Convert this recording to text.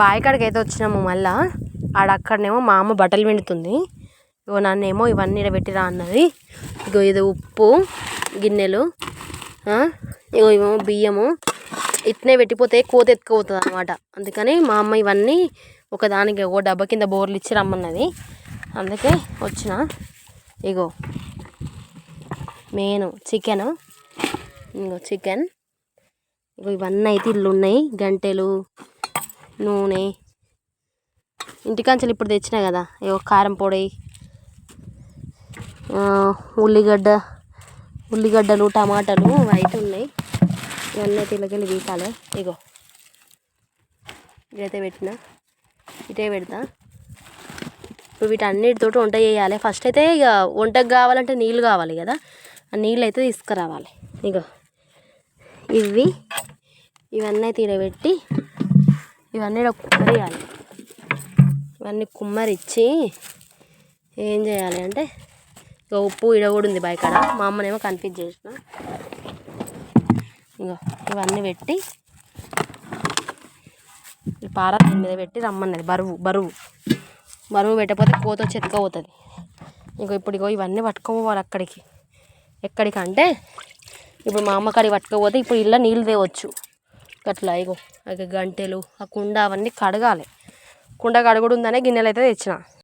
బావి కాడికి అయితే వచ్చినాము మళ్ళా. ఆడక్కడనేమో మా అమ్మ బట్టలు పిండుతుంది. ఇగో నన్నేమో ఇవన్నీ పెట్టిరా అన్నది. ఇగో ఇది ఉప్పు గిన్నెలు ఇగో ఇవేమో బియ్యము. ఇట్నే పెట్టిపోతే కోత ఎత్తుకుపోతుంది అనమాట అందుకని మా అమ్మ ఇవన్నీ ఒకదానికి ఒక డబ్బా కింద బోర్లు ఇచ్చి రమ్మన్నది. అందుకే వచ్చిన. ఇగో మెయిన్ చికెన్. ఇంకో చికెన్. ఇగో ఇవన్నీ అయితే ఇల్లు ఉన్నాయి గంటెలు నూనె. ఇంటికాంచెలు ఇప్పుడు తెచ్చినా కదా ఇగో కారం పొడి ఉల్లిగడ్డ ఉల్లిగడ్డలు టమాటాలు వైట్ ఉన్నాయి. ఇవన్నీ అయితే ఇళ్ళకెళ్ళి వీకాలి ఇగో ఇదైతే పెట్టిన. ఇటే పెడతా. ఇప్పుడు వీటన్నిటితోటి వంట చేయాలి. ఫస్ట్ అయితే ఇక వంటకు కావాలంటే నీళ్ళు కావాలి కదా. ఆ నీళ్ళు అయితే తీసుకురావాలి. ఇగో ఇవి ఇవన్నీ తీరబెట్టి ఇవన్నీ కుమ్మరియాలి. ఇవన్నీ కుమ్మరిచ్చి ఏం చేయాలి అంటే ఇక ఉప్పు ఈడ కూడా ఉంది బయకాడ మా అమ్మనేమో కన్ఫ్యూజ్ చేసిన. ఇగో ఇవన్నీ పెట్టి ఈ పార దీని మీద పెట్టి రమ్మన్నది బరువు బరువు. బరువు పెట్టకపోతే కోత వచ్చి ఎత్తుకపోతుంది. ఇంకో ఇప్పుడు ఇగో ఇవన్నీ పట్టుకోవాలి అక్కడికి. ఎక్కడికంటే ఇప్పుడు మా అమ్మ కాడికి పట్టుకోపోతే ఇప్పుడు ఇళ్ళ నీళ్ళు తేవచ్చు. అట్లా ఇగో ఇక గంటెలు ఆ కుండ అవన్నీ కడగాలి. కుండ కడుగుడు ఉందనే గిన్నెలు అయితే తెచ్చిన.